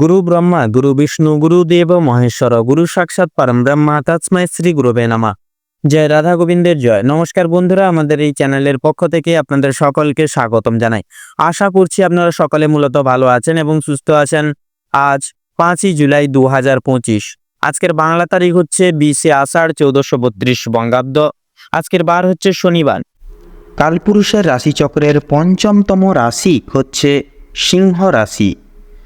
গুরু ব্রহ্মা গুরু বিষ্ণু গুরুদেব মহেশ্বর গুরু সাক্ষাৎ পরম ব্রহ্মা তৎস্মৈ শ্রী গুরুবে নামা জয় রাধা গোবিন্দের জয় নমস্কার বন্ধুরা, আমাদের এই চ্যানেলের পক্ষ থেকে আপনাদের সকলকে স্বাগতম জানাই। আশা করছি আপনারা সকলে মূলত ভালো আছেন এবং সুস্থ আছেন। আজ পাঁচই জুলাই দু হাজার পঁচিশ। আজকের বাংলা তারিখ হচ্ছে বিশে আষাঢ় চৌদ্দশো বত্রিশ বঙ্গাব্দ। আজকের বার হচ্ছে শনিবার। কালপুরুষের রাশিচক্রের পঞ্চমতম রাশি হচ্ছে সিংহ রাশি।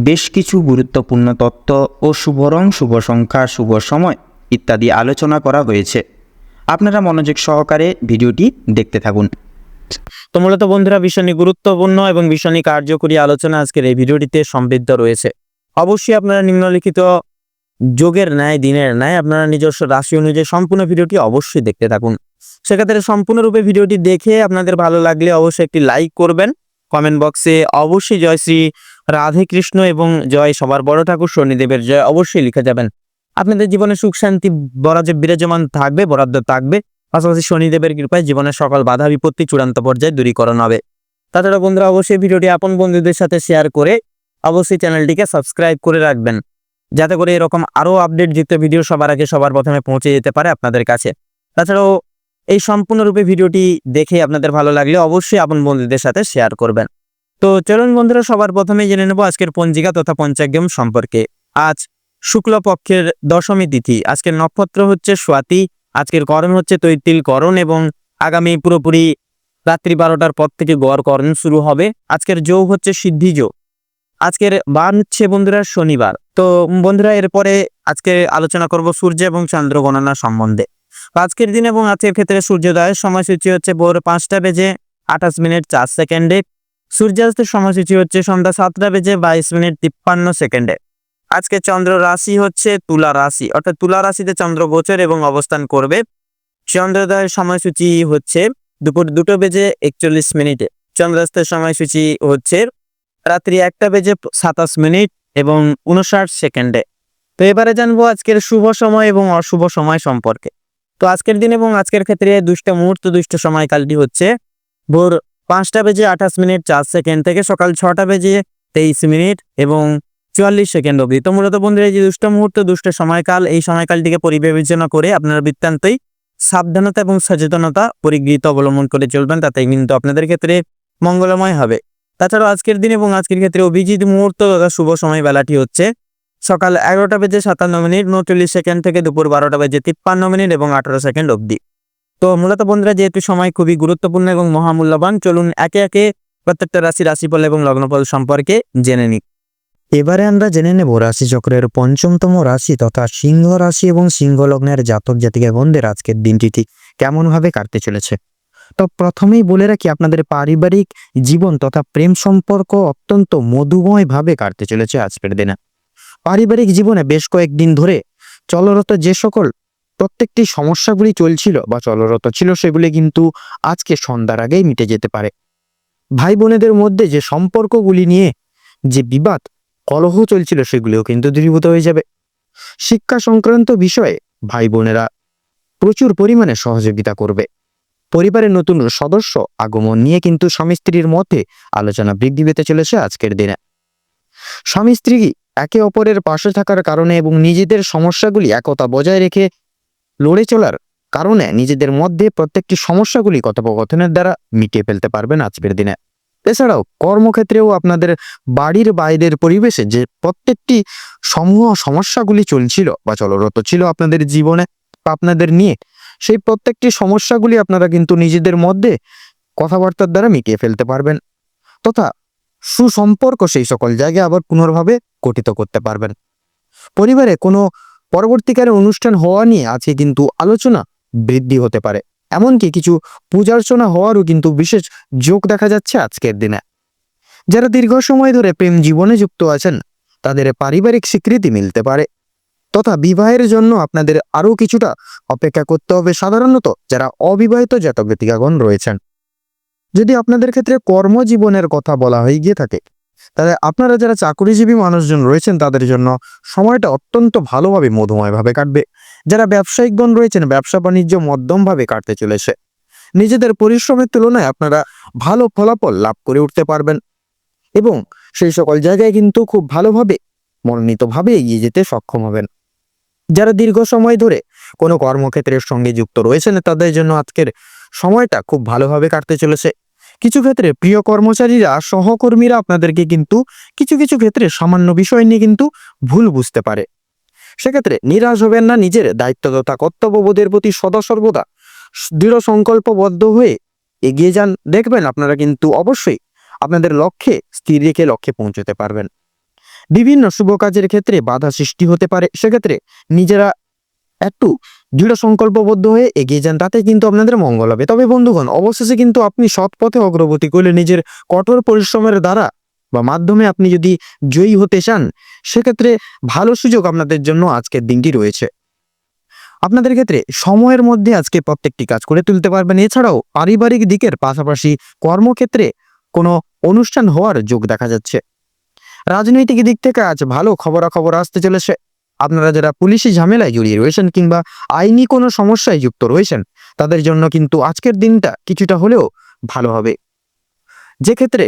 বেশ কিছু গুরুত্বপূর্ণ তত্ত্ব ও শুভ রং শুভ সংখ্যা শুভ সময় ইত্যাদি আলোচনা করা হয়েছে। আপনারা মনোযোগ সহকারে ভিডিওটি দেখতে থাকুন। তো মূলত বন্ধুরা ভীষণই গুরুত্বপূর্ণ এবং ভীষণই কার্যকরী আলোচনা আজকের এই ভিডিওটিতে সমৃদ্ধ রয়েছে। অবশ্যই আপনারা নিম্নলিখিত যোগের ন্যায়, দিনের ন্যায় আপনারা নিজস্ব রাশি অনুযায়ী সম্পূর্ণ ভিডিওটি অবশ্যই দেখতে থাকুন। সেক্ষেত্রে সম্পূর্ণরূপে ভিডিওটি দেখে আপনাদের ভালো লাগলে অবশ্যই একটি লাইক করবেন। কমেন্ট বক্সে অবশ্যই জয় শ্রী রাধে কৃষ্ণ এবং জয় সবার বড় ঠাকুর শনিদেবের জয় অবশ্যই লিখে যাবেন। আপনাদের জীবনে সুখ, শান্তি বরাজে বিরাজমান থাকবে, বরাদ্দ থাকবে। পাশাপাশি শনিদেবের কৃপায় জীবনের সকল বাধা, বিপত্তি চূড়ান্ত পর্যায়ে দূরীকরণ হবে। তাছাড়া বন্ধুরা, অবশ্যই ভিডিওটি আপন বন্ধুদের সাথে শেয়ার করে অবশ্যই চ্যানেলটিকে সাবস্ক্রাইব করে রাখবেন। যাতে করে এরকম আরও আপডেট যুক্ত ভিডিও সবার আগে সবার প্রথমে পৌঁছে যেতে পারে আপনাদের কাছে। তাছাড়াও এই সম্পূর্ণরূপে ভিডিওটি দেখে আপনাদের ভালো লাগলে অবশ্যই আপন বন্ধুদের সাথে শেয়ার করবেন। তো চলুন বন্ধুরা, সবার প্রথমে জেনে নেব আজকের পঞ্জিকা তথা পঞ্চাগ্যম সম্পর্কে। আজ শুক্লপক্ষের দশমী তিথি। আজকের নক্ষত্র হচ্ছে স্বাতি। আজকের করণ হচ্ছে তৈতিল করণ এবং আগামী পুরোপুরি রাত্রি বারোটার পর থেকে গড় করণ শুরু হবে। আজকের যোগ হচ্ছে সিদ্ধি যোগ। আজকের বার হচ্ছে বন্ধুরা শনিবার। তো বন্ধুরা, এরপরে আজকে আলোচনা করব সূর্য এবং চন্দ্র গণনা সম্বন্ধে। আজকের দিন এবং আজকের ক্ষেত্রে সূর্যোদয়ের সময়সূচি হচ্ছে ভোর পাঁচটা বেজে আঠাশ মিনিট চার সেকেন্ডে। সূর্যাস্তের সময়সূচি হচ্ছে সন্ধ্যা সাতটা বেজে বাইশ মিনিট তিপ্পান্ন সেকেন্ডে। আজকে চন্দ্র রাশি হচ্ছে তুলা রাশি, অর্থাৎ তুলা রাশিতে চন্দ্র গোচর এবং অবস্থান করবে। চন্দ্রোদয়ের সময়সূচি হচ্ছে দুপুর দুটো বেজে একচল্লিশ মিনিটে। চন্দ্রাস্তের সময়সূচি হচ্ছে রাত্রি একটা বেজে সাতাশ মিনিট এবং উনষাট সেকেন্ডে। তো এবারে জানব আজকের শুভ সময় এবং অশুভ সময় সম্পর্কে। তো আজকের দিন এবং আজকের ক্ষেত্রে দুষ্ট মুহূর্ত, দুষ্ট সময়কালটি হচ্ছে ভোর পাঁচটা বেজে আঠাশ মিনিট চার সেকেন্ড থেকে সকাল ছটা বেজে তেইশ মিনিট এবং চুয়াল্লিশ সেকেন্ড অবধি। তো মূলত বন্ধুরা, এই যে দুষ্ট মুহূর্ত, দুষ্ট সময়কাল, এই সময়কালটিকে পরিবিবেচনা করে আপনারা বৃত্তান্তই সাবধানতা এবং সচেতনতা পরিগৃহীত অবলম্বন করে চলবেন। তাতে কিন্তু আপনাদের ক্ষেত্রে মঙ্গলময় হবে। তাছাড়াও আজকের দিন এবং আজকের ক্ষেত্রে অভিজিৎ মুহূর্ত তথা শুভ সময় বেলাটি হচ্ছে সকাল এগারোটা বেজে সাতান্ন মিনিট উনচল্লিশ সেকেন্ড থেকে দুপুর বারোটা বেজে তিপ্পান্ন মিনিট এবং আঠারো সেকেন্ড অবধি। তো মূলত বন্ধুরা, যেহেতু সময় খুবই গুরুত্বপূর্ণ এবং মহামূল্যবান, চলুন একে একে প্রত্যেকটা রাশি, রাশিফল এবং লগ্নফল সম্পর্কে জেনে নিই। এবারে আমরা জেনে নেব রাশিচক্রের পঞ্চমতম রাশি তথা সিংহ রাশি এবং সিংহ লগ্নের জাতক জাতিকা বন্ধের আজকের দিনটি ঠিক কেমনভাবে কাটতে চলেছে। তো প্রথমেই বলে রাখি, আপনাদের পারিবারিক জীবন তথা প্রেম সম্পর্ক অত্যন্ত মধুময়ভাবে কাটতে চলেছে আজকের দিনে। পারিবারিক জীবনে বেশ কয়েকদিন ধরে চলরত যে সকল প্রত্যেকটি সমস্যাগুলি চলছিল বা চলরত ছিল সেগুলি কিন্তু আজকে সন্ধ্যার আগেই মিটে যেতে পারে। ভাই বোনেদের মধ্যে যে সম্পর্কগুলি নিয়ে যে বিবাদ, কলহ চলছিল সেগুলিও কিন্তু দূরীভূত হয়ে যাবে। শিক্ষা সংক্রান্ত বিষয়ে ভাই বোনেরা প্রচুর পরিমাণে সহযোগিতা করবে। পরিবারের নতুন সদস্য আগমন নিয়ে কিন্তু স্বামী স্ত্রীর মধ্যে আলোচনা বৃদ্ধি পেতে চলেছে আজকের দিনে। স্বামী স্ত্রী একে অপরের পাশে থাকার কারণে এবং নিজেদের সমস্যাগুলি একতা বজায় রেখে লড়ে চলার কারণে নিজেদের মধ্যে প্রত্যেকটি সমস্যাগুলি কথোপকথনের দ্বারা মিটিয়ে ফেলতে পারবেন আজকের দিনে। এছাড়াও কর্মক্ষেত্রেও আপনাদের বাড়ির বাইরের পরিবেশে যে প্রত্যেকটি সমূহ সমস্যাগুলি চলছিল বা চলরত ছিল আপনাদের জীবনে বা আপনাদের নিয়ে, সেই প্রত্যেকটি সমস্যাগুলি আপনারা কিন্তু নিজেদের মধ্যে কথাবার্তার দ্বারা মিটিয়ে ফেলতে পারবেন তথা সুসম্পর্ক সেই সকল জায়গায় আবার পুনর্ভাবে গঠিত করতে পারবেন। পরিবারে কোনো পরবর্তীকালে অনুষ্ঠান হওয়া নিয়ে আজকে কিন্তু আলোচনা বৃদ্ধি হতে পারে। এমনকি কিছু পূজার্চনা হওয়ারও কিন্তু বিশেষ যোগ দেখা যাচ্ছে আজকের দিনে। যারা দীর্ঘ সময় ধরে প্রেম জীবনে যুক্ত আছেন, তাদের পারিবারিক স্বীকৃতি মিলতে পারে। তথা বিবাহের জন্য আপনাদের আরও কিছুটা অপেক্ষা করতে হবে সাধারণত যারা অবিবাহিত জাতক রয়েছেন। যদি আপনাদের ক্ষেত্রে কর্মজীবনের কথা বলা হয়ে গিয়ে থাকে তাহলে আপনারা যারা চাকরিজীবী মানুষজন রয়েছেন, তাদের জন্য সময়টা অত্যন্ত ভালোভাবে মধুময়ভাবে কাটবে। যারা ব্যবসায়িকগণ রয়েছেন, ব্যবসা বাণিজ্য মধ্যমভাবে কাটতে চলেছে, নিজেদের পরিশ্রমের তুলনায় আপনারা ভালো ফলাফল লাভ করে উঠতে পারবেন এবং সেই সকল জায়গায় কিন্তু খুব ভালোভাবে, মনোনীতভাবে এগিয়ে যেতে সক্ষম হবেন। যারা দীর্ঘ সময় ধরে কোনো কর্মক্ষেত্রের সঙ্গে যুক্ত রয়েছেন, তাদের জন্য আজকের সময়টা খুব ভালোভাবে কাটতে চলেছে। কিছু ক্ষেত্রে প্রিয় কর্মচারীরা, সহকর্মীরা আপনাদেরকে কিন্তু কিছু কিছু ক্ষেত্রে সামান্য বিষয় নিয়ে কিন্তু ভুল বুঝতে পারে। সেক্ষেত্রে নিরাশ হবেন না, নিজের দায়িত্ব তথা কর্তব্যবোধের প্রতি সদা সর্বদা দৃঢ় সংকল্পবদ্ধ হয়ে এগিয়ে যান। দেখবেন আপনারা কিন্তু অবশ্যই আপনাদের লক্ষ্যে, স্থির রেখে লক্ষ্যে পৌঁছতে পারবেন। বিভিন্ন শুভ কাজের ক্ষেত্রে বাধা সৃষ্টি হতে পারে। সেক্ষেত্রে নিজেরা একটু দৃঢ় সংকল্পবদ্ধ হয়ে এগিয়ে যান, তাতে কিন্তু আপনাদের মঙ্গল হবে। তবে বন্ধুগণ, অবশেষে কিন্তু আপনি সৎ পথে অগ্রগতি করলে নিজের কঠোর পরিশ্রমের দ্বারা বা মাধ্যমে আপনি যদি জয়ী হতে চান, সেক্ষেত্রে ভালো সুযোগ আপনাদের জন্য আজকের দিনটি রয়েছে। আপনাদের ক্ষেত্রে সময়ের মধ্যে আজকে প্রত্যেকটি কাজ করে তুলতে পারবেন। এছাড়াও পারিবারিক দিকের পাশাপাশি কর্মক্ষেত্রে কোনো অনুষ্ঠান হওয়ার যোগ দেখা যাচ্ছে। রাজনৈতিক দিক থেকে আজ ভালো খবরাখবর আসতে চলেছে। আপনারা যারা পুলিশি ঝামেলায় জড়িয়ে রয়েছেন কিংবা আইনি কোনো সমস্যায় যুক্ত রয়েছেন, তাদের জন্য কিন্তু আজকের দিনটা কিছুটা হলেও ভালো হবে। যে ক্ষেত্রে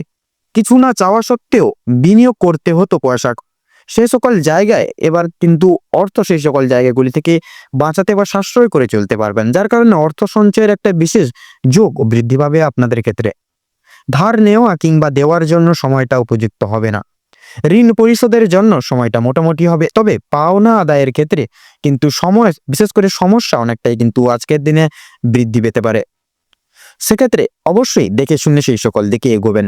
কিছু না চাওয়া সত্ত্বেও বিনিয়োগ করতে হতো পয়সা সে সকল জায়গায় এবার কিন্তু অর্থ সেই সকল জায়গাগুলি থেকে বাঁচাতে বা সাশ্রয় করে চলতে পারবেন, যার কারণে অর্থ সঞ্চয়ের একটা বিশেষ যোগ বৃদ্ধি পাবে আপনাদের ক্ষেত্রে। ধার নেওয়া কিংবা দেওয়ার জন্য সময়টা উপযুক্ত হবে না। ঋণ পরিশোধের জন্য সময়টা মোটামুটি হবে। তবে পাওনা আদায়ের ক্ষেত্রে কিন্তু সময়, বিশেষ করে সমস্যা অনেকটাই কিন্তু আজকের দিনে বৃদ্ধি পেতে পারে। সেক্ষেত্রে অবশ্যই দেখে শুনে সেই সকল দিকে এগোবেন।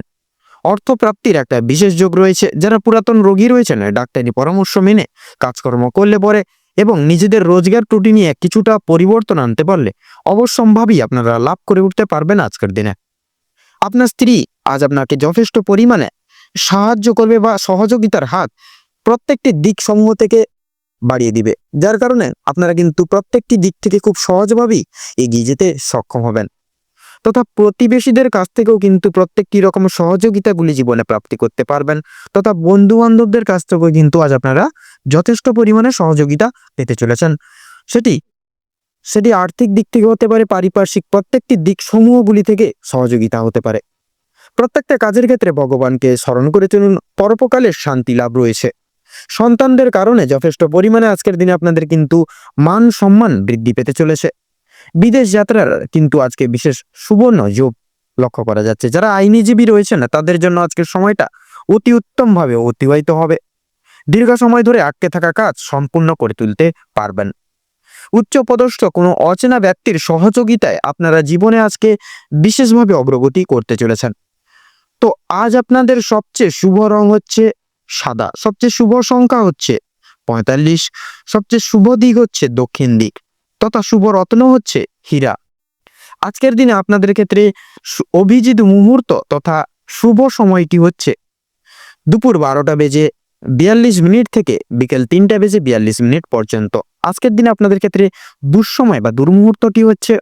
অর্থপ্রাপ্তির একটা বিশেষ যোগ রয়েছে। যারা পুরাতন রোগী রয়েছেন, ডাক্তারি পরামর্শ মেনে কাজকর্ম করলে পরে এবং নিজেদের রোজগার ত্রুটি নিয়ে কিছুটা পরিবর্তন আনতে পারলে অবশ্যম্ভাবী আপনারা লাভ করে উঠতে পারবেন আজকের দিনে। আপনার স্ত্রী আজ আপনাকে যথেষ্ট পরিমাণে সাহায্য করবে বা সহযোগিতার হাত প্রত্যেকটি দিক সমূহ থেকে বাড়িয়ে দিবে। যার কারণে আপনারা কিন্তু প্রত্যেকটি দিক থেকে খুব সহজভাবেই এগিয়ে যেতে সক্ষম হবেন। তথা প্রতিবেশীদের কাছ থেকেও কিন্তু প্রত্যেকটি রকম সহযোগিতাগুলি জীবনে প্রাপ্তি করতে পারবেন। তথা বন্ধু বান্ধবদের কাছ থেকেও কিন্তু আজ আপনারা যথেষ্ট পরিমাণে সহযোগিতা পেতে চলেছেন। সেটি সেটি আর্থিক দিক থেকে হতে পারে, পারিপার্শ্বিক প্রত্যেকটি দিক সমূহগুলি থেকে সহযোগিতা হতে পারে। প্রত্যেকটা কাজের ক্ষেত্রে ভগবানকে স্মরণ করে চলুন পরপকালের শান্তি লাভ রয়েছে। সন্তানদের কারণে যথেষ্ট পরিমাণে আজকের দিনে আপনাদের কিন্তু মান সম্মান বৃদ্ধি পেতে চলেছে। বিদেশ যাত্রার কিন্তু আজকে বিশেষ সুবর্ণ যোগ লক্ষ্য করা যাচ্ছে। যারা আইনিজীবী রয়েছেন, তাদের জন্য আজকের সময়টা অতি উত্তমভাবে অতিবাহিত হবে। দীর্ঘ সময় ধরে আটকে থাকা কাজ সম্পূর্ণ করে তুলতে পারবেন। উচ্চপদস্থ কোনো অচেনা ব্যক্তির সহযোগিতায় আপনারা জীবনে আজকে বিশেষভাবে অগ্রগতি করতে চলেছেন। তো আজ আপনাদের সবচেয়ে শুভ রং হচ্ছে সাদা, সবচেয়ে শুভ সংখ্যা হচ্ছে পঁয়তাল্লিশ, সবচেয়ে শুভ দিক হচ্ছে দক্ষিণ দিক, তথা শুভ রত্ন হচ্ছে হীরা। আজকের দিনে আপনাদের ক্ষেত্রে অভিজিৎ মুহূর্ত তথা শুভ সময়টি হচ্ছে দুপুর বারোটা বেজে বিয়াল্লিশ মিনিট থেকে বিকেল তিনটা বেজে বিয়াল্লিশ মিনিট পর্যন্ত। আজকের দিনে আপনাদের ক্ষেত্রে দুঃসময় বা দুর্মুহূর্তটি হচ্ছে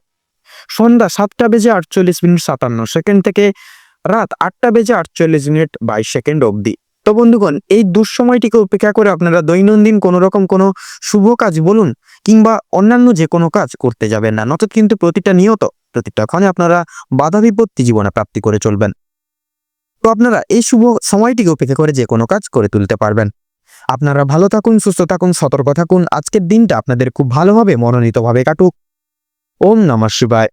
সন্ধ্যা সাতটা বেজে আটচল্লিশ মিনিট সাতান্ন সেকেন্ড থেকে রাত আটটা বেজে আটচল্লিশ মিনিট বাইশ সেকেন্ড অবধি। তো বন্ধুগণ, এই দুঃসময়টিকে উপেক্ষা করে আপনারা দৈনন্দিন কোনো রকম কোনো শুভ কাজ বলুন, কিংবা অন্যান্য যে কোনো কাজ করতে যাবেন না, নচেত কিন্তু প্রতিটা নিয়ত, প্রতিটা ক্ষণে আপনারা বাধা বিপত্তি জীবনে প্রাপ্তি করে চলবেন। তো আপনারা এই শুভ সময়টিকে উপেক্ষা করে যে কোনো কাজ করে তুলতে পারবেন। আপনারা ভালো থাকুন, সুস্থ থাকুন, সতর্ক থাকুন। আজকের দিনটা আপনাদের খুব ভালোভাবে, মনোনীতভাবে কাটুক। ওম নমঃ শিবায়।